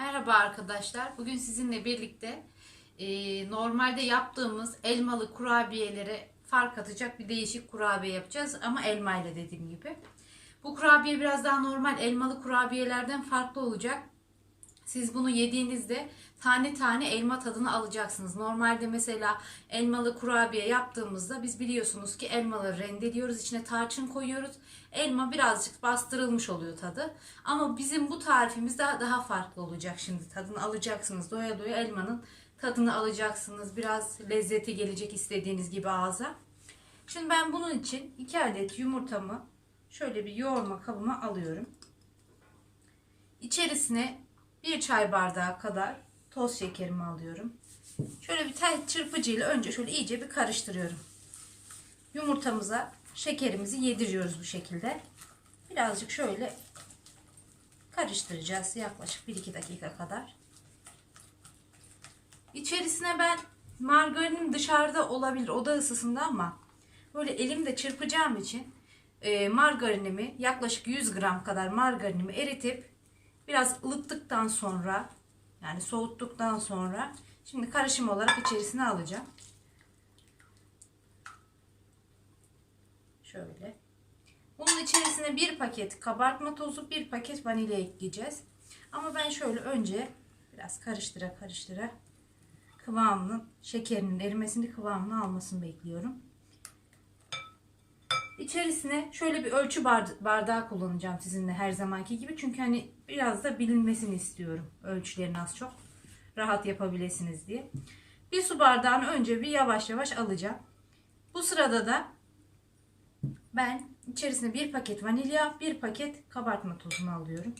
Merhaba arkadaşlar. Bugün sizinle birlikte e, normalde yaptığımız elmalı kurabiyelere fark atacak bir değişik kurabiye yapacağız ama elma ile dediğim gibi. Bu kurabiye biraz daha normal elmalı kurabiyelerden farklı olacak. Siz bunu yediğinizde tane tane elma tadını alacaksınız. Normalde mesela elmalı kurabiye yaptığımızda biz biliyorsunuz ki elmaları rendeliyoruz. içine tarçın koyuyoruz. Elma birazcık bastırılmış oluyor tadı. Ama bizim bu tarifimiz daha, daha farklı olacak şimdi. Tadını alacaksınız. Doya doya elmanın tadını alacaksınız. Biraz lezzeti gelecek istediğiniz gibi ağza. Şimdi ben bunun için 2 adet yumurtamı şöyle bir yoğurma kabıma alıyorum. İçerisine bir çay bardağı kadar toz şekerimi alıyorum. Şöyle bir tel çırpıcıyla önce şöyle iyice bir karıştırıyorum. Yumurtamıza şekerimizi yediriyoruz bu şekilde. Birazcık şöyle karıştıracağız yaklaşık 1-2 dakika kadar. İçerisine ben margarinim dışarıda olabilir oda ısısında ama böyle elimde çırpacağım için e, margarinimi yaklaşık 100 gram kadar margarinimi eritip biraz ılıttıktan sonra yani soğuttuktan sonra şimdi karışım olarak içerisine alacağım. Şöyle. Bunun içerisine bir paket kabartma tozu, bir paket vanilya ekleyeceğiz. Ama ben şöyle önce biraz karıştıra karıştıra kıvamını, şekerinin erimesini kıvamını almasını bekliyorum. İçerisine şöyle bir ölçü bardağı kullanacağım sizinle her zamanki gibi. Çünkü hani biraz da bilinmesini istiyorum. Ölçülerini az çok rahat yapabilirsiniz diye. Bir su bardağını önce bir yavaş yavaş alacağım. Bu sırada da ben içerisine bir paket vanilya, bir paket kabartma tozunu alıyorum.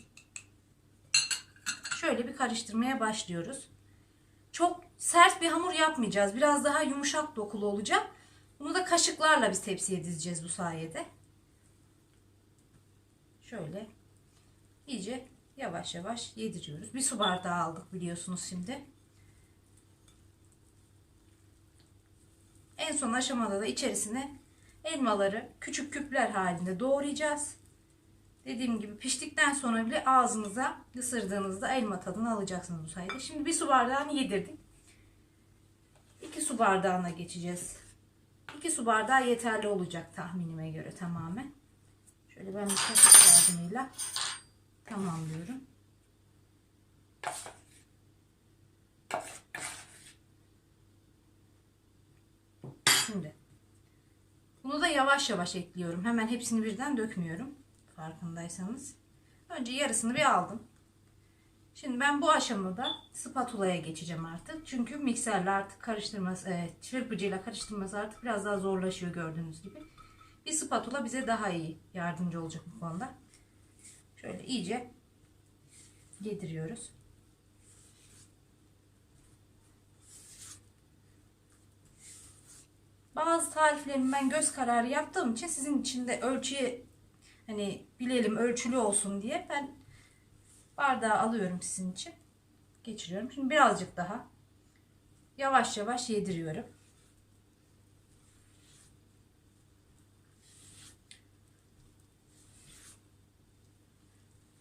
Şöyle bir karıştırmaya başlıyoruz. Çok sert bir hamur yapmayacağız. Biraz daha yumuşak dokulu olacak. Bunu da kaşıklarla biz tepsiye dizeceğiz bu sayede. Şöyle iyice yavaş yavaş yediriyoruz. Bir su bardağı aldık biliyorsunuz şimdi. En son aşamada da içerisine elmaları küçük küpler halinde doğrayacağız. Dediğim gibi piştikten sonra bile ağzınıza ısırdığınızda elma tadını alacaksınız bu sayede. Şimdi bir su bardağını yedirdik. 2 su bardağına geçeceğiz. 2 su bardağı yeterli olacak tahminime göre tamamen. Şöyle ben bir kaşık yardımıyla tamamlıyorum. Şimdi bunu da yavaş yavaş ekliyorum. Hemen hepsini birden dökmüyorum. Farkındaysanız. Önce yarısını bir aldım. Şimdi ben bu aşamada spatula'ya geçeceğim artık. Çünkü mikserle artık karıştırması, e, çırpıcıyla karıştırması artık biraz daha zorlaşıyor gördüğünüz gibi. Bir spatula bize daha iyi yardımcı olacak bu konuda. Şöyle iyice yediriyoruz. Bazı tariflerimi ben göz kararı yaptığım için sizin için de ölçüye hani bilelim ölçülü olsun diye ben bardağı alıyorum sizin için. Geçiriyorum. Şimdi birazcık daha yavaş yavaş yediriyorum.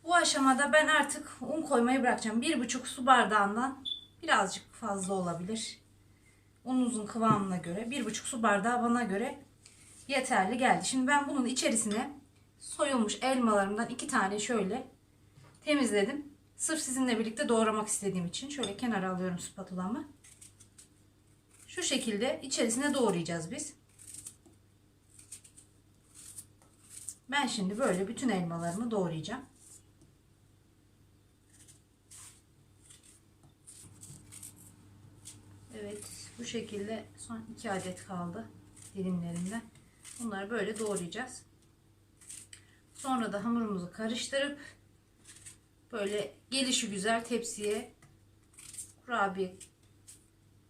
Bu aşamada ben artık un koymayı bırakacağım. Bir buçuk su bardağından birazcık fazla olabilir. Ununuzun kıvamına göre bir buçuk su bardağı bana göre yeterli geldi. Şimdi ben bunun içerisine soyulmuş elmalarımdan iki tane şöyle temizledim. Sırf sizinle birlikte doğramak istediğim için şöyle kenara alıyorum spatulamı. Şu şekilde içerisine doğrayacağız biz. Ben şimdi böyle bütün elmalarımı doğrayacağım. Evet bu şekilde son iki adet kaldı dilimlerinden. Bunları böyle doğrayacağız. Sonra da hamurumuzu karıştırıp böyle gelişi güzel tepsiye kurabiye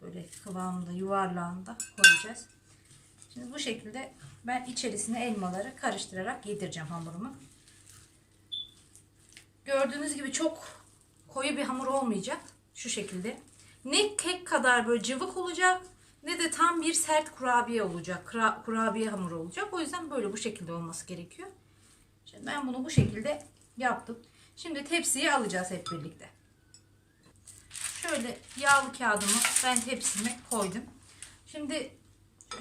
böyle kıvamında yuvarlağında koyacağız. Şimdi bu şekilde ben içerisine elmaları karıştırarak yedireceğim hamurumu. Gördüğünüz gibi çok koyu bir hamur olmayacak. Şu şekilde. Ne kek kadar böyle cıvık olacak ne de tam bir sert kurabiye olacak. Kura, kurabiye hamuru olacak. O yüzden böyle bu şekilde olması gerekiyor. Şimdi ben bunu bu şekilde yaptım. Şimdi tepsiye alacağız hep birlikte. Şöyle yağlı kağıdımı ben tepsime koydum. Şimdi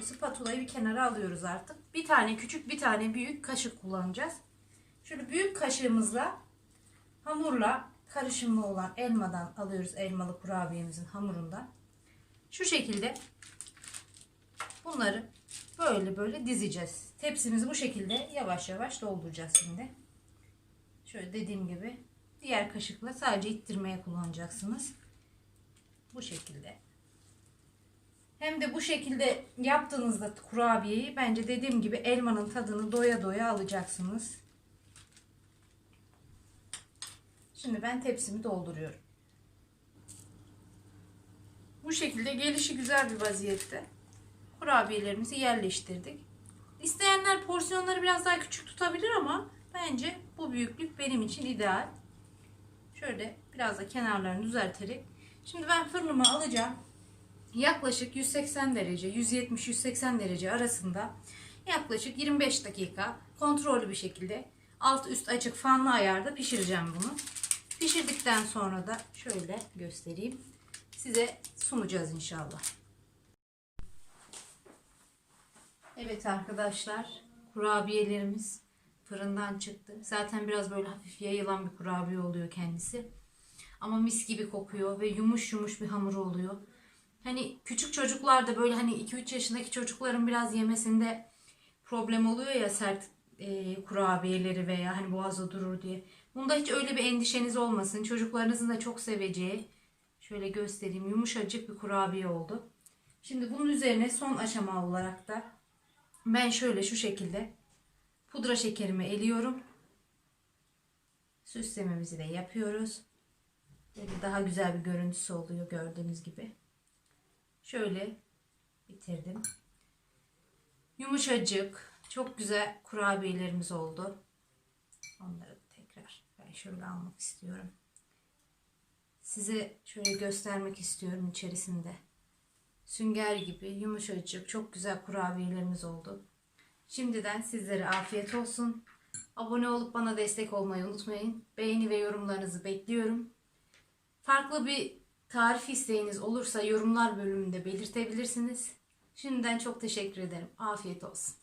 spatulayı bir kenara alıyoruz artık. Bir tane küçük bir tane büyük kaşık kullanacağız. Şöyle büyük kaşığımızla hamurla karışımı olan elmadan alıyoruz elmalı kurabiyemizin hamurundan. Şu şekilde bunları böyle böyle dizeceğiz. Tepsimizi bu şekilde yavaş yavaş dolduracağız şimdi. Şöyle dediğim gibi diğer kaşıkla sadece ittirmeye kullanacaksınız. Bu şekilde. Hem de bu şekilde yaptığınızda kurabiyeyi bence dediğim gibi elmanın tadını doya doya alacaksınız. Şimdi ben tepsimi dolduruyorum. Bu şekilde gelişi güzel bir vaziyette kurabiyelerimizi yerleştirdik. İsteyenler porsiyonları biraz daha küçük tutabilir ama bence bu büyüklük benim için ideal. Şöyle biraz da kenarlarını düzelterek. Şimdi ben fırınıma alacağım. Yaklaşık 180 derece, 170-180 derece arasında yaklaşık 25 dakika kontrollü bir şekilde alt üst açık fanlı ayarda pişireceğim bunu. Pişirdikten sonra da şöyle göstereyim. Size sunacağız inşallah. Evet arkadaşlar kurabiyelerimiz fırından çıktı. Zaten biraz böyle hafif yayılan bir kurabiye oluyor kendisi. Ama mis gibi kokuyor ve yumuş yumuş bir hamur oluyor. Hani küçük çocuklar da böyle hani 2-3 yaşındaki çocukların biraz yemesinde problem oluyor ya sert e, kurabiyeleri veya hani boğazda durur diye. Bunda hiç öyle bir endişeniz olmasın. Çocuklarınızın da çok seveceği şöyle göstereyim yumuşacık bir kurabiye oldu. Şimdi bunun üzerine son aşama olarak da ben şöyle şu şekilde pudra şekerimi eliyorum. Süslememizi de yapıyoruz. Daha güzel bir görüntüsü oluyor gördüğünüz gibi. Şöyle bitirdim. Yumuşacık, çok güzel kurabiyelerimiz oldu. Onları tekrar ben şöyle almak istiyorum. Size şöyle göstermek istiyorum içerisinde. Sünger gibi yumuşacık, çok güzel kurabiyelerimiz oldu. Şimdiden sizlere afiyet olsun. Abone olup bana destek olmayı unutmayın. Beğeni ve yorumlarınızı bekliyorum. Farklı bir tarif isteğiniz olursa yorumlar bölümünde belirtebilirsiniz. Şimdiden çok teşekkür ederim. Afiyet olsun.